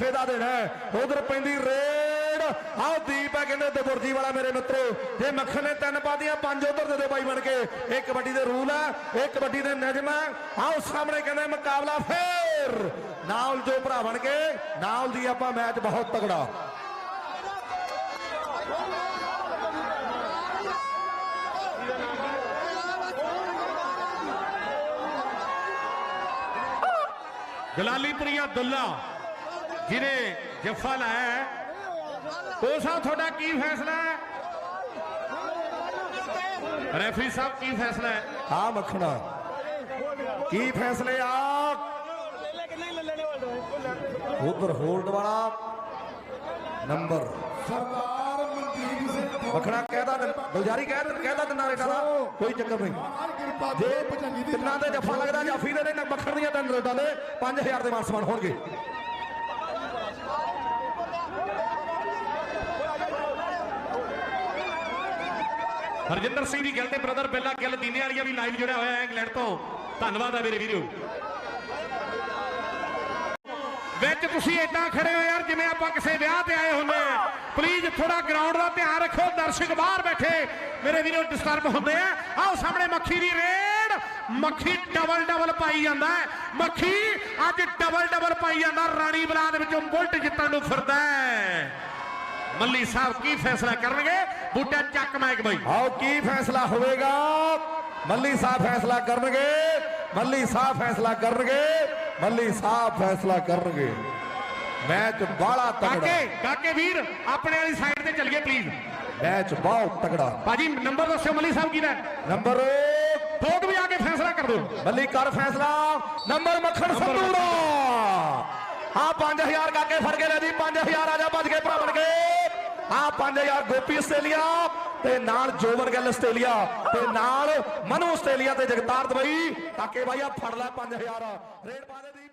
ਫੇ ਦਾ ਦੇਣਾ ਉਧਰ ਪੈਂਦੀ ਰੇਡ। ਆਹ ਦੀਪ ਹੈ ਕਹਿੰਦੇ ਦਬੁਰਜੀ ਵਾਲਾ ਮੇਰੇ ਮਿੱਤਰੋ। ਜੇ ਮੱਖਣ ਨੇ ਤਿੰਨ ਪਾਦੀਆਂ ਪੰਜ ਉਧਰ ਦੇ ਦੇ ਬਾਈ ਬਣ ਕੇ। ਇਹ ਕਬੱਡੀ ਦੇ ਰੂਲ ਹੈ, ਇਹ ਕਬੱਡੀ ਦੇ ਨਿਯਮ ਹੈ। ਆਓ ਸਾਹਮਣੇ ਕਹਿੰਦੇ ਮੁਕਾਬਲਾ ਫੇਰ। ਨਾਲ ਜੋ ਭਰਾ ਬਣ ਕੇ, ਨਾਲ ਦੀ ਆਪਾਂ ਮੈਚ ਬਹੁਤ ਤਗੜਾ ਗਲਾਲੀਪੁਰੀਆ, ਦੁੱਲਾ। ਜਿਹਨੇ ਜੱਫਾ ਲਾਇਆ ਹੈ ਉਹ ਸਾਹਿਬ ਤੁਹਾਡਾ ਕੀ ਫੈਸਲਾ ਹੈ? ਰੈਫਰੀ ਸਾਹਿਬ ਕੀ ਫੈਸਲਾ ਹੈ? ਆ ਮੱਖਣਾ। ਕੀ ਫੈਸਲੇ ਆ? ਉਧਰ ਹੋਲਡ ਵਾਲਾ ਨੰਬਰ। ਸਰਦਾਰ ਮਨਦੀਪ ਸਿੰਘ ਮੱਖਣਾ ਕਹਿਦਾ ਗੁਲਜਾਰੀ ਕਹਿ ਕਹਿਦਾ ਦਿੰਦਾ ਰੇਟਾ ਦਾ ਕੋਈ ਚੱਕਰ ਨਹੀਂ। ਜੇ ਤਿੰਨਾਂ ਦੇ ਜੱਫਾ ਲੱਗਦਾ ਜਾਫੀ ਦੇ ਨੇ ਮੱਖਣ ਦੀਆਂ ਤਿੰਨ ਰੇਟਾਂ ਦੇ 5000 ਦੇ ਮਾਨ ਸਨਮਾਨ ਹੋਣਗੇ। ਹਰਜਿੰਦਰ ਸਿੰਘ ਦੀ ਗੱਲ ਤੇ ਬ੍ਰਦਰ ਬੇਲਾ ਗਿੱਲ ਦੀਨੇ ਵਾਲੀਆ ਵੀ ਲਾਈਵ ਜੁੜਿਆ ਹੋਇਆ ਹੈ ਇੰਗਲੈਂਡ ਤੋਂ। ਧੰਨਵਾਦ ਆ ਮੇਰੇ ਵੀਰੋ। ਵਿੱਚ ਤੁਸੀਂ ਏਦਾਂ ਖੜੇ ਹੋ ਯਾਰ, ਜਿਵੇਂ ਆਪਾਂ ਕਿਸੇ ਵਿਆਹ ਤੇ ਆਏ ਹੁੰਦੇ ਆ। ਪਲੀਜ਼ ਥੋੜਾ ਗਰਾਊਂਡ ਦਾ ਧਿਆਨ ਰੱਖੋ, ਦਰਸ਼ਕ ਬਾਹਰ ਬੈਠੇ। ਮੇਰੇ ਵੀਰੋ ਡਿਸਟਰਬ ਹੁੰਦੇ ਆ। ਆਓ ਸਾਹਮਣੇ ਮੱਖੀ ਦੀ ਰੇਡ। ਮੱਖੀ ਡਬਲ ਡਬਲ ਪਾਈ ਜਾਂਦਾ ਹੈ। ਮੱਖੀ ਅੱਜ ਡਬਲ ਡਬਲ ਪਾਈ ਜਾਂਦਾ। ਰਾਣੀ ਬਲਾਦ ਵਿੱਚੋਂ ਬੁਲਟ ਜਿੱਤਣ ਨੂੰ ਫਿਰਦਾ ਹੈ। ਮੱਲੀ ਸਾਹਿਬ ਕੀ ਫੈਸਲਾ ਕਰਨਗੇ? ਬੂਟਾ ਚੱਕ ਮੈਕ ਬਾਈ। ਆਓ ਕੀ ਫੈਸਲਾ ਹੋਵੇਗਾ? ਮੱਲੀ ਸਾਹਿਬ ਫੈਸਲਾ ਕਰਨਗੇ। ਮੱਲੀ ਸਾਹਿਬ ਫੈਸਲਾ ਕਰਨਗੇ। ਮੱਲੀ ਸਾਹਿਬ ਫੈਸਲਾ ਕਰਨਗੇ। ਮੈਚ ਬਾਲਾ ਤਗੜਾ ਕਾਕੇ ਕਾਕੇ ਵੀਰ ਆਪਣੇ ਵਾਲੀ ਸਾਈਡ ਤੇ ਚੱਲੀਏ ਪਲੀਜ਼ ਮੈਚ ਬਹੁਤ ਤਗੜਾ ਬਾਜੀ ਨੰਬਰ ਦੱਸਿਓ ਮੱਲੀ ਸਾਹਿਬ ਕੀ ਦਾ ਨੰਬਰ ਠੋਕ ਵੀ ਆ ਕੇ ਫੈਸਲਾ ਕਰ ਦਿਓ। ਮੱਲੀ ਕਰ ਫੈਸਲਾ। ਨੰਬਰ ਮੱਖਣ ਸੰਧੂ ਦਾ ਆ 5000 ਕਾਕੇ ਫੜ ਕੇ ਲੈ ਜੀ। 5000 ਆ ਜਾ ਭੱਜ ਕੇ ਭਰਾ ਬਣ ਕੇ। ਆ 5000 ਗੋਪੀ ਆਸਟ੍ਰੇਲੀਆ ਤੇ ਨਾਲ ਜੋਵਨ ਗੱਲ ਆਸਟ੍ਰੇਲੀਆ ਤੇ ਨਾਲ ਮਨੂ ਆਸਟ੍ਰੇਲੀਆ ਤੇ ਜਗਤਾਰ ਦਵਾਈ ਤਾਂ ਕਿ ਬਾਈ ਆ ਫੜ ਲੈ 5000 ਰੇਡ ਪਾ ਦੇ ਦੀਪ।